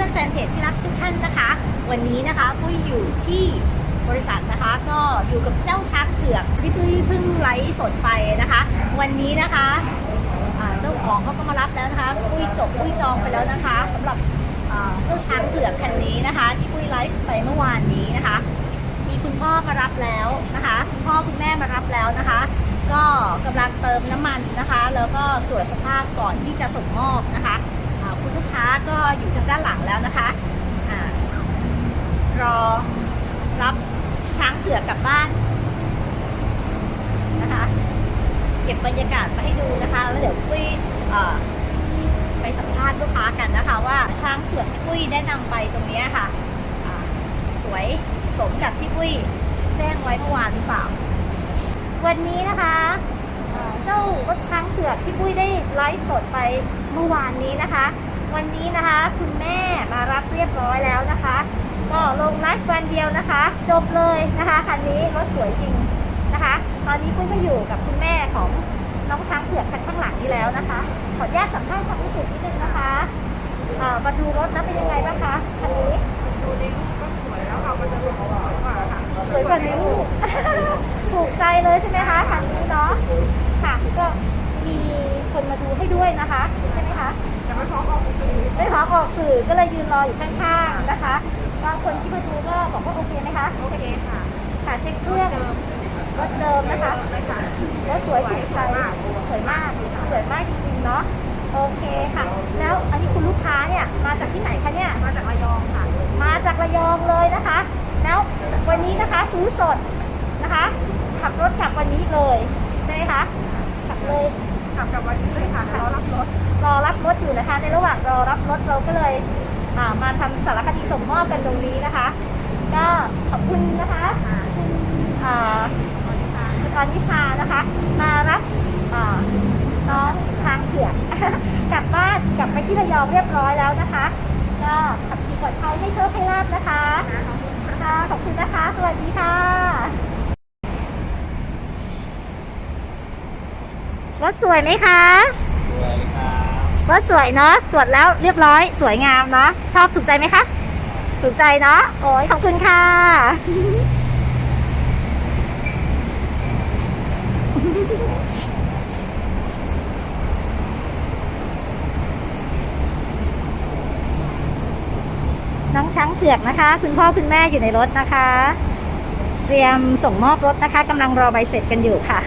พื่อนๆแฟนเพจที่รักทุกท่านนะคะ วันนี้นะคะปุ้ยอยู่ที่บริษัทนะคะ ก็อยู่กับเจ้าชักเผือกที่ปุ้ยเพิ่งไลฟ์สดไปนะคะ วันนี้นะคะเจ้าของเขาก็มารับแล้วนะคะปุ้ยจบปุ้ยจองไปแล้วนะคะสำหรับเจ้าช้างเผือกคันนี้นะคะ ที่ปุ้ยไลฟ์ไปเมื่อวานนี้นะคะ มีคุณพ่อมารับแล้วนะคะคุณพ่อคุณแม่มารับแล้วนะคะ ก็กำลังเติมน้ำมันนะคะ แล้วก็ตรวจสภาพก่อนที่จะส่งมอบนะคะ แล้วนะคะอารอรับช้างเผือกกลับบ้านนะคะ เก็บบรรยากาศมาให้ดูนะคะ แล้วเดี๋ยวปุ้ยไปสัมภาษณ์ลูกค้ากันนะคะ ว่าช้างเผือกที่ปุ้ยแนะนำไปตรงนี้ค่ะสวยสมกับที่ปุ้ยแจ้งไว้เมื่อวานหรือเปล่า วันนี้นะคะเอ่อเจ้ารถช้างเผือกที่ปุ้ยได้ไลฟ์สดไปเมื่อวานนี้นะคะ วันนี้นะคะคุณแม่ ลงไลฟ์วันเดียวนะคะ จบเลยนะคะคันนี้รถสวยจริงนะคะ ตอนนี้ปุ้ยก็อยู่กับคุณแม่ของน้องช้างเผือกคันข้างหลังนี้แล้วนะคะ ขออนุญาตสัมภาษณ์ความรู้สึกนิดนึงนะคะเอ่อมาดูรถแล้วเป็นยังไงบ้างคะคันนี้ดูในรูปก็สวยแล้วค่ะมันจะดูสวยกว่าค่ะสวยกว่าในรูปถูกใจเลยใช่ไหมคะคันนี้เนาะค่ะก็มีคนมาดูให้ด้วยนะคะใช่ไหมคะแต่ไม่พร้อมออกสื่อไม่พร้อมออกสื่อก็เลยยืนรออยู่ข้างๆนะคะบาง คนที่มาดูก็บอกว่าโอเคไหมคะ โอเคค่ะ ค่ะเช็คเครื่องเดิมรถเดิมนะคะเลยค่ะแล้วสวยถูกใจสวยมาก สวยมากจริงๆเนาะ โอเคค่ะ แล้วอันนี้คุณลูกค้าเนี่ยมาจากที่ไหนคะเนี่ย มาจากระยองค่ะ มาจากระยองเลยนะคะ แล้ววันนี้นะคะซื้อสดนะคะ ขับรถกลับวันนี้เลยใช่ไหมคะ ขับเลยกลับกับวันนี้เลยค่ะ รอรับรถ รอรับรถอยู่นะคะ ในระหว่างรอรับรถเราก็เลยอ่า มาทำสารคดีส่งมอบกันตรงนี้นะคะ ก็ขอบคุณนะคะคุณอ่าคุณออนิชานะคะ มารับน้องช้างเผือกกลับบ้านกลับไปที่ระยองเรียบร้อยแล้วนะคะ ก็ขับขี่ปลอดภัยให้โชคให้ลาบนะคะค่ะขอบคุณนะคะ สวัสดีค่ะ รถสวยไหมคะ รถสวยเนาะตรวจแล้วเรียบร้อย สวยงามเนาะชอบถูกใจไหมคะ ถูกใจเนาะโอ้ยขอบคุณค่ะ น้องช้างเผือกนะคะ คุณพ่อคุณแม่อยู่ในรถนะคะ เตรียมส่งมอบรถนะคะกำลังรอใบเสร็จกันอยู่ค่ะ